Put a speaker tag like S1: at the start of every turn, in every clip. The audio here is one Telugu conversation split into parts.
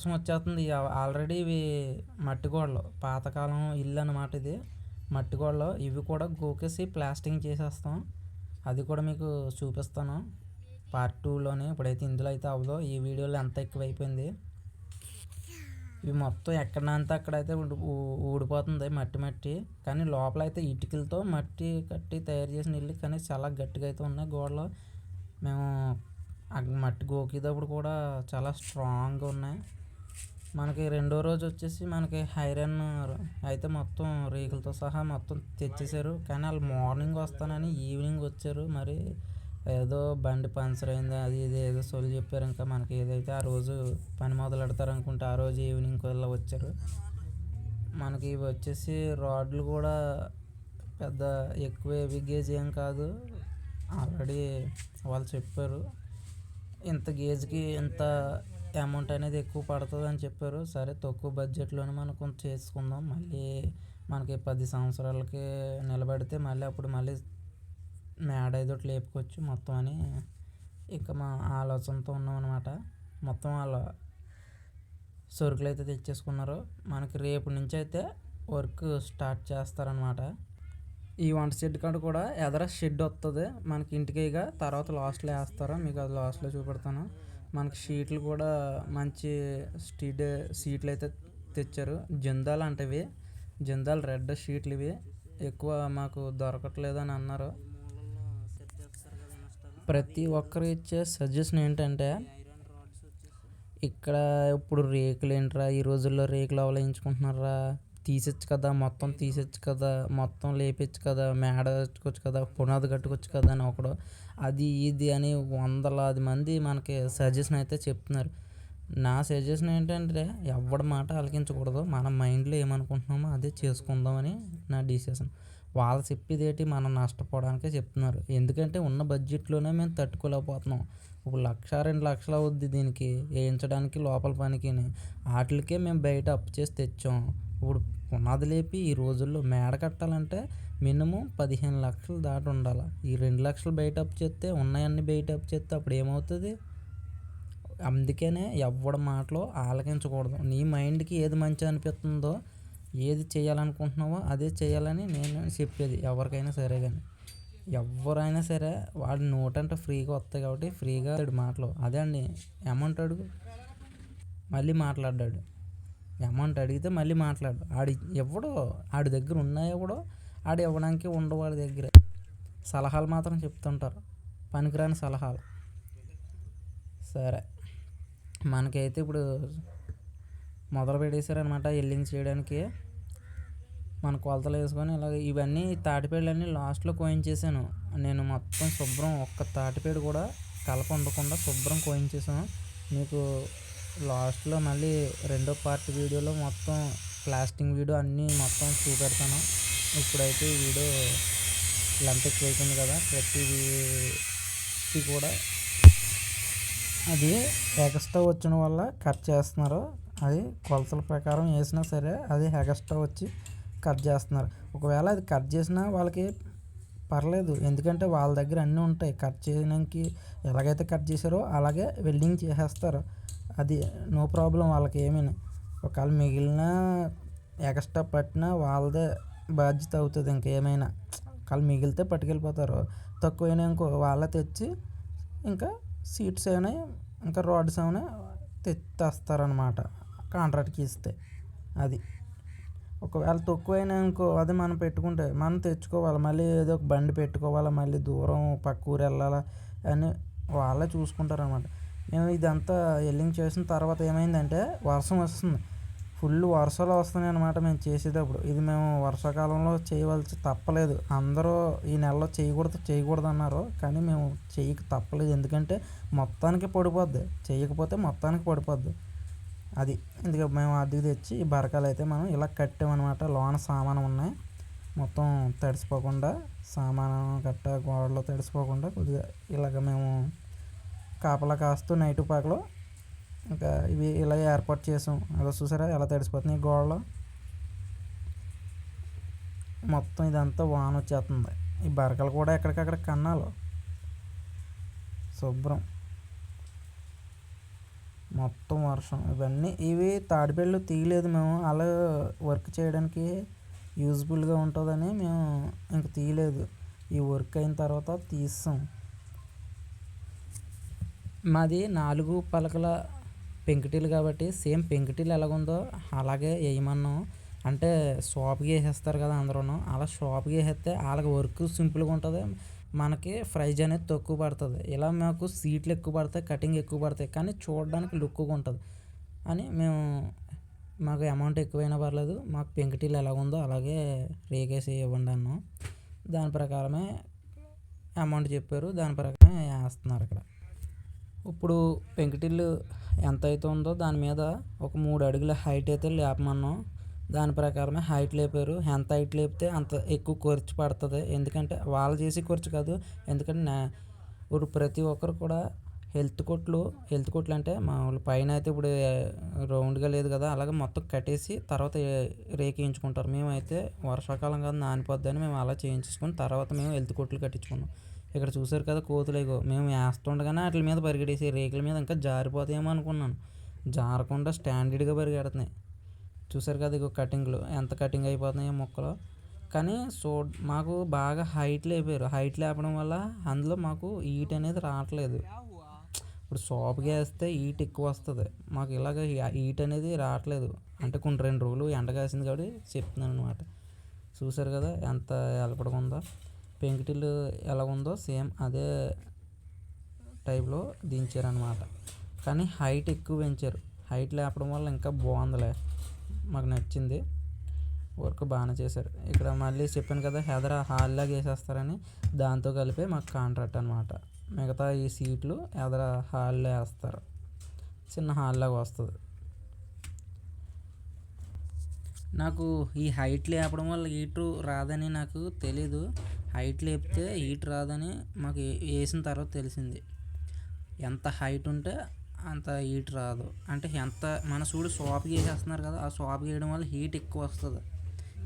S1: వర్షం వచ్చేస్తుంది. ఆల్రెడీ ఇవి మట్టి గోడలు పాతకాలం ఇల్లు అనమాట ఇది. మట్టి గోడలు ఇవి కూడా గోకేసి ప్లాస్టింగ్ చేసేస్తాం. అది కూడా మీకు చూపిస్తాను. పార్ట్ టూలోనే ఇప్పుడైతే ఇందులో అయితే అవ్వదు. ఈ వీడియోలో ఎంత ఎక్కువైపోయింది. ఇవి మొత్తం ఎక్కడంతా అక్కడైతే ఊడిపోతుంది మట్టి మట్టి. కానీ లోపల అయితే ఇటుకలతో మట్టి కట్టి తయారు చేసిన ఇల్లు కానీ చాలా గట్టిగా అయితే ఉన్నాయి గోడలు. మేము మట్టి గోకేటప్పుడు కూడా చాలా స్ట్రాంగ్గా ఉన్నాయి. మనకి రెండో రోజు వచ్చేసి మనకి హైరన్ అయితే మొత్తం రేకులతో సహా మొత్తం తెచ్చేసారు. కానీ వాళ్ళు మార్నింగ్ వస్తానని ఈవినింగ్ వచ్చారు. మరి ఏదో బండి పంచర్ అయింది అది ఇది ఏదో సొల్లు చెప్పారు. ఇంకా మనకి ఏదైతే ఆ రోజు పని మొదలు పెడతారు అనుకుంటే ఆ రోజు ఈవినింగ్ వల్ల వచ్చారు. మనకి ఇవి వచ్చేసి రాడ్లు కూడా పెద్ద ఎక్కువ హెవీ గేజ్ ఏం కాదు. ఆల్రెడీ వాళ్ళు చెప్పారు. ఇంత గేజ్కి ఇంత అమౌంట్ అనేది ఎక్కువ పడుతుంది అని చెప్పారు. సరే తక్కువ బడ్జెట్లోనే మనం కొంచెం చేసుకుందాం. మళ్ళీ మనకి పది సంవత్సరాలకి నిలబడితే మళ్ళీ అప్పుడు మళ్ళీ మేడ ఏదో లేపుకోవచ్చు మొత్తం అని ఇక మా ఆలోచనతో ఉన్నాం అనమాట మొత్తం వాళ్ళ సరుకులు అయితే తెచ్చేసుకున్నారు. మనకి రేపు నుంచి అయితే వర్క్ స్టార్ట్ చేస్తారనమాట ఈ వంట షెడ్ కాడ కూడా ఎదర షెడ్ వస్తుంది మనకి ఇంటికిగా తర్వాత లాస్ట్లో వేస్తారు? మీకు అది లాస్ట్లో చూపెడతాను. మనకి షీట్లు కూడా మంచి స్టీడ్ సీట్లు అయితే తెచ్చారు. జిందాల్ అంటవి. జిందాల్ రెడ్ షీట్లు ఇవి. ఎక్కువ మాకు దొరకట్లేదు అని అన్నారు. ప్రతి ఒక్కరు ఇచ్చే సజెషన్ ఏంటంటే ఇక్కడ ఇప్పుడు రేకులు ఏంట్రా ఈ రోజుల్లో రేకులు అవలయించుకుంటున్నారా తీసొచ్చు కదా మొత్తం తీసొచ్చు కదా మొత్తం లేపచ్చు కదా మేడ కట్టుకోవచ్చు కదా పునాది కట్టుకోవచ్చు కదా అని ఒకడు. అది ఇది అని వందలాది మంది మనకి సజెషన్ అయితే చెప్తున్నారు. నా సజెషన్ ఏంటంటే ఎవడి మాట ఆలకించకూడదు. మన మైండ్లో ఏమనుకుంటున్నామో అదే చేసుకుందామని నా డిసిషన్ వాళ్ళు చెప్పేది ఏంటి మనం నష్టపోవడానికే చెప్తున్నారు. ఎందుకంటే ఉన్న బడ్జెట్లోనే మేము తట్టుకోలేకపోతున్నాం. ఇప్పుడు లక్ష రెండు లక్షలు అవుద్ది దీనికి వేయించడానికి లోపల పనికి వాటికే మేము బయట అప్పు చేసి తెచ్చాం. ఇప్పుడు పునాది లేపి ఈ రోజుల్లో మేడ కట్టాలంటే మినిమం పదిహేను లక్షలు దాటి ఉండాలి. ఈ రెండు లక్షలు బయట అప్పు చేస్తే ఉన్నాయన్నీ బయట అప్పు చేస్తే అప్పుడు ఏమవుతుంది? అందుకనే ఎవడి మాటలో ఆలకించకూడదు. నీ మైండ్కి ఏది మంచి అనిపిస్తుందో ఏది చేయాలనుకుంటున్నావో అదే చేయాలని నేను చెప్పేది ఎవరికైనా సరే కానీ ఎవరైనా సరే వాడి నోట్ అంటే ఫ్రీగా వస్తాయి కాబట్టి ఫ్రీగా మాటలు. అదే అండి అమౌంట్ అడుగు మళ్ళీ మాట్లాడ్డాడు. అమౌంట్ అడిగితే మళ్ళీ మాట్లాడు. ఆడి ఎవడో ఆడి దగ్గర ఉన్నాయో కూడా ఆడు ఇవ్వడానికి ఉండవు వాడి దగ్గర. సలహాలు మాత్రం చెప్తుంటారు. పనికిరాని సలహాలు. సరే. మనకైతే ఇప్పుడు మొదలు పెట్టేశారనమాట ఎల్లింగ్ చేయడానికి. మన కొలతలు వేసుకొని ఇలాగ ఇవన్నీ తాటిపేడలన్నీ లాస్ట్లో కోయించేసాను నేను మొత్తం శుభ్రం ఒక్క తాటిపేడు కూడా కలప ఉండకుండా శుభ్రం కోయించేసాను మీకు లాస్ట్లో మళ్ళీ రెండో పార్ట్ వీడియోలో మొత్తం ప్లాస్టింగ్ వీడియో అన్నీ మొత్తం చూపెడతాను. ఇప్పుడైతే ఈ వీడియో లెంత్ ఎక్కువైపోయింది కదా ప్రతిదీ కూడా. అది ఎగస్ట్రా వచ్చిన వల్ల కట్ చేస్తున్నారు. అది కొలతల ప్రకారం వేసినా సరే అది ఎగస్ట్రా వచ్చి కట్ చేస్తున్నారు. ఒకవేళ అది కట్ చేసినా వాళ్ళకి పర్లేదు. ఎందుకంటే వాళ్ళ దగ్గర అన్నీ ఉంటాయి. కట్ చేయడానికి ఎలాగైతే కట్ చేశారో అలాగే వెల్డింగ్ చేసేస్తారు. అది నో ప్రాబ్లం వాళ్ళకి ఏమైనా ఒకవేళ మిగిలిన ఎక్స్ట్రా పట్టినా వాళ్ళదే బాధ్యత అవుతుంది ఇంకేమైనా. ఒకవేళ మిగిలితే పట్టుకెళ్ళిపోతారు. తక్కువైనా ఇంకో వాళ్ళే తెచ్చి ఇంకా సీట్స్ అయినా ఇంకా రోడ్స్ ఏమైనా తెస్తారనమాట కాంట్రాక్ట్కి ఇస్తే అది. ఒకవేళ తక్కువైనా ఇంకో అది మనం పెట్టుకుంటే మనం తెచ్చుకోవాలి. మళ్ళీ ఏదో ఒక బండి పెట్టుకోవాలి మళ్ళీ దూరం పక్క ఊరు వెళ్ళాలా అని వాళ్ళే చూసుకుంటారు అనమాట మేము ఇదంతా ఎల్లింగ్ చేసిన తర్వాత ఏమైందంటే వర్షం వస్తుంది. ఫుల్ వర్షాలు వస్తున్నాయి అనమాట మేము చేసేటప్పుడు. ఇది మేము వర్షాకాలంలో చేయవలసి తప్పలేదు. అందరూ ఈ నెలలో చేయకూడదు చేయకూడదు అన్నారు. కానీ మేము చేయక తప్పలేదు. ఎందుకంటే మొత్తానికి పడిపోద్ది. చేయకపోతే మొత్తానికి పడిపోద్ది. అది ఇందుకే మేము అద్దెకి తెచ్చి ఈ బరకాలు అయితే మనం ఇలా కట్టామన్నమాట లోన సామాను ఉన్నాయి. మొత్తం తడిసిపోకుండా సామాను కట్ట గోడలో తడిసిపోకుండా కొద్దిగా ఇలాగ మేము కాపలా కాస్తూ నైట్ పగలు ఇంకా ఇవి ఇలా ఏర్పాటు చేసాం. అలా చూసారా? ఎలా తడిసిపోతున్నాయి గోడలు? మొత్తం ఇదంతా వాన వచ్చేస్తుంది. ఈ బరకలు కూడా ఎక్కడికక్కడ కన్నాలు. శుభ్రం. మొత్తం వర్షం. ఇవన్నీ ఇవి తాడిపళ్ళు తీయలేదు మేము. అలా వర్క్ చేయడానికి యూజ్ఫుల్గా ఉంటుందని మేము ఇంక తీయలేదు. ఈ వర్క్ అయిన తర్వాత తీస్తాం. మాది నాలుగు పలకల పెంకుటిల్లు కాబట్టి సేమ్ పెంకుటిల్లు ఎలాగుందో అలాగే వేయమన్నాం అంటే షాప్కి వేసేస్తారు కదా అందరూ అలా షాప్కి వేసేస్తే వాళ్ళకి వర్క్ సింపుల్గా ఉంటుంది. మనకి ప్రైజ్ అనేది తక్కువ పడుతుంది. ఇలా మాకు సీట్లు ఎక్కువ పడతాయి కటింగ్ ఎక్కువ పడతాయి. కానీ చూడడానికి లుక్గా ఉంటుంది. అని మేము మాకు అమౌంట్ ఎక్కువైనా పర్లేదు. మాకు పెంకుటిల్లు ఎలా ఉందో అలాగే రేకేసి ఇవ్వండి అన్నాం. దాని ప్రకారమే అమౌంట్ చెప్పారు. దాని ప్రకారమే వేస్తున్నారు ఇక్కడ. ఇప్పుడు పెంకుటిల్లు ఎంత అయితే ఉందో దాని మీద ఒక మూడు అడుగుల హైట్ అయితే లేపమన్నాం. దాని ప్రకారమే హైట్ లేపారు. ఎంత హైట్ లేపితే అంత ఎక్కువ ఖర్చు పడుతుంది. ఎందుకంటే వాళ్ళు చేసే ఖర్చు కాదు. ఎందుకంటే నా ఇప్పుడు ప్రతి ఒక్కరు కూడా హెల్త్ కొట్లు హెల్త్ కొట్లు అంటే మామూలు పైన అయితే ఇప్పుడు రౌండ్గా లేదు కదా. అలాగే మొత్తం కట్టేసి తర్వాత రేకించుకుంటారు మేమైతే వర్షాకాలం కాదు నానిపోద్దని మేము అలా చేయించుకుని తర్వాత మేము హెల్త్ కొట్లు కట్టించుకున్నాం. ఇక్కడ చూసారు కదా కోతులు ఇగో. మేము వేస్తుండగానే వాటి మీద పరిగెడేసి రేకుల మీద ఇంకా జారిపోతాయేమో అనుకున్నాను. జారకుండా స్టాండర్డ్గా పరిగెడుతున్నాయి. చూసారు కదా ఇగో కటింగ్లు ఎంత కటింగ్ అయిపోతున్నాయో మొక్కలు. కానీ సో మాకు బాగా హైట్ లేపారు. హైట్ లేపడం వల్ల అందులో మాకు ఈట్ అనేది రావట్లేదు. ఇప్పుడు సోప్గా వేస్తే ఈట్ ఎక్కువ వస్తుంది. మాకు ఇలాగ ఈట్ అనేది రావట్లేదు. అంటే కొన్ని రెండు రోజులు ఎండ కాసింది కాబట్టి చెప్తున్నాను అనమాట చూసారు కదా ఎంత ఎలపడకుందో పెంకుటిల్లు ఎలా ఉందో సేమ్ అదే టైప్లో దించారనమాట కానీ హైట్ ఎక్కువ పెంచారు. హైట్ లేపడం వల్ల ఇంకా బాగుందిలే. మాకు నచ్చింది. వర్క్ బాగానే చేశారు. ఇక్కడ మళ్ళీ చెప్పాను కదా హెదర హాల్లాగా వేసేస్తారని దాంతో కలిపే మాకు కాంట్రాక్ట్ అనమాట మిగతా ఈ సీట్లు ఎదర హాల్లో వేస్తారు. చిన్న హాల్లాగా వస్తుంది. నాకు ఈ హైట్ లేపడం వల్ల హీటు రాదని నాకు తెలీదు. హైట్ లేపితే హీట్ రాదని మాకు వేసిన తర్వాత తెలిసింది. ఎంత హైట్ ఉంటే అంత హీట్ రాదు. అంటే ఎంత మన చూడు సోప్ వేసేస్తున్నారు కదా ఆ సోప్ వేయడం వల్ల హీట్ ఎక్కువ వస్తుంది.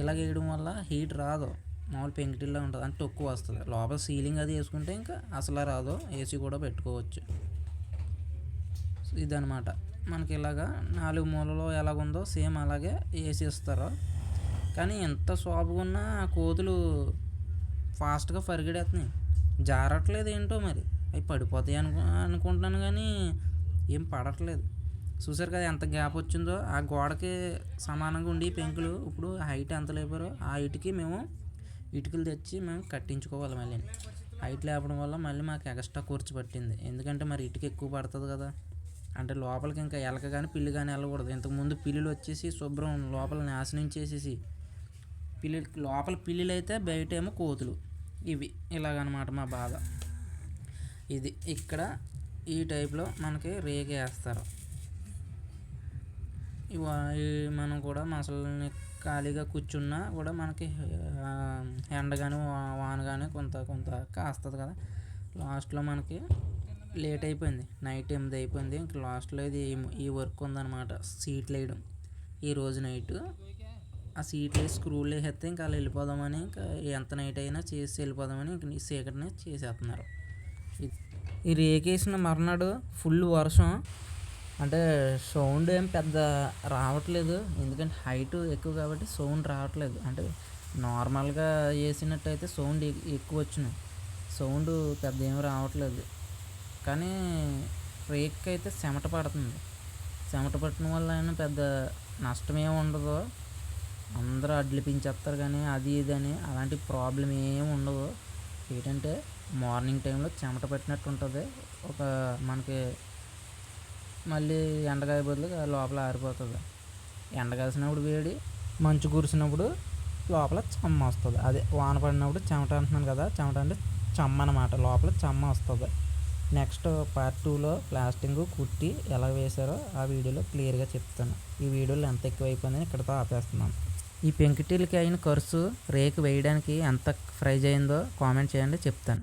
S1: ఇలా వేయడం వల్ల హీట్ రాదు. మామూలు పెంకుటిల్లా ఉంటుంది అంటే తక్కువ వస్తుంది. లోపల సీలింగ్ అది వేసుకుంటే ఇంకా అసలు రాదు. ఏసీ కూడా పెట్టుకోవచ్చు. ఇదనమాట మనకి ఇలాగా నాలుగు మూలలో ఎలాగుందో సేమ్ అలాగే వేసేస్తారు. ఇస్తారు కానీ ఎంత సాఫ్ట్గా ఉన్నా ఆ కోతులు ఫాస్ట్గా పరిగెడేస్తున్నాయి జారట్లేదు ఏంటో మరి? అవి పడిపోతాయి అనుకు అనుకుంటున్నాను కానీ ఏం పడట్లేదు. చూసారు కదా ఎంత గ్యాప్ వచ్చిందో? ఆ గోడకి సమానంగా ఉండి పెంకులు ఇప్పుడు హైట్ ఎంత లేపారో ఆ హైట్కి మేము ఇటుకలు తెచ్చి మేము కట్టించుకోవాలి మళ్ళీ హైట్ లేపడం వల్ల మళ్ళీ మాకు ఎక్స్ట్రా ఖర్చు పట్టింది. ఎందుకంటే మరి ఇటుక ఎక్కువ పడుతుంది కదా. అంటే లోపలికి ఇంకా ఎలక కానీ పిల్లి కానీ వెళ్ళకూడదు. ఇంతకుముందు పిల్లులు వచ్చేసి శుభ్రం లోపల నాశనం చేసేసి పిల్లి లోపల పిల్లులు అయితే బయట ఏమో కోతులు. ఇవి ఇలాగనమాట మా బాధ. ఇది ఇక్కడ ఈ టైప్లో మనకి రేగ వేస్తారు. మనం కూడా మసలని ఖాళీగా కూర్చున్నా కూడా మనకి ఎండ కానీ వాన కానీ కొంత కొంత కాస్తుంది కదా. లాస్ట్లో మనకి లేట్ అయిపోయింది. నైట్ ఎనిమిది అయిపోయింది. ఇంక లాస్ట్లో ఇది ఈ వర్క్ ఉందన్నమాట. సీట్లు వేయడం. ఈ రోజు నైట్ ఆ సీట్లు వేసి స్క్రూలు వేసేస్తే ఇంకా అలా వెళ్ళిపోదామని ఇంకా ఎంత నైట్ అయినా చేసి వెళ్ళిపోదామని ఇంక సీకటిని చేసేస్తున్నారు. ఈ రేకేసిన మర్నాడు ఫుల్ వర్షం. అంటే సౌండ్ ఏం పెద్ద రావట్లేదు. ఎందుకంటే హైట్ ఎక్కువ కాబట్టి సౌండ్ రావట్లేదు. అంటే నార్మల్గా వేసినట్టయితే సౌండ్ ఎక్కువ వచ్చినాయి. సౌండ్ పెద్ద ఏం రావట్లేదు. కానీ రేక్ అయితే చెమట పడుతుంది. చెమట పట్టడం వల్ల అయినా పెద్ద నష్టం ఏమి ఉండదు. అందరూ అడ్లు పెంచేస్తారు కానీ అది ఇది అని అలాంటి ప్రాబ్లం ఏమి ఉండదు. ఏంటంటే మార్నింగ్ టైంలో చెమట పట్టినట్టు ఉంటుంది. ఒక మనకి మళ్ళీ ఎండకాయ బదులు లోపల ఆరిపోతుంది. ఎండ కాసినప్పుడు వేడి మంచు కురిసినప్పుడు లోపల చెమ్మ వస్తుంది. అదే వాన పడినప్పుడు చెమట అంటున్నాను కదా చెమట అంటే చెమ్మ అనమాట లోపల చెమ్మ వస్తుంది. నెక్స్ట్ పార్ట్ టూలో ప్లాస్టింగ్ కుట్టి ఎలా వేశారో ఆ వీడియోలో క్లియర్గా చెప్తాను. ఈ వీడియోలో ఎంత ఎక్కువ అయిపోయిందని ఇక్కడతో ఆపేస్తున్నాను. ఈ పెంకుటీలకి అయిన ఖర్చు రేకు వేయడానికి ఎంత ఫ్రైజ్ అయిందో కామెంట్ చేయండి చెప్తాను.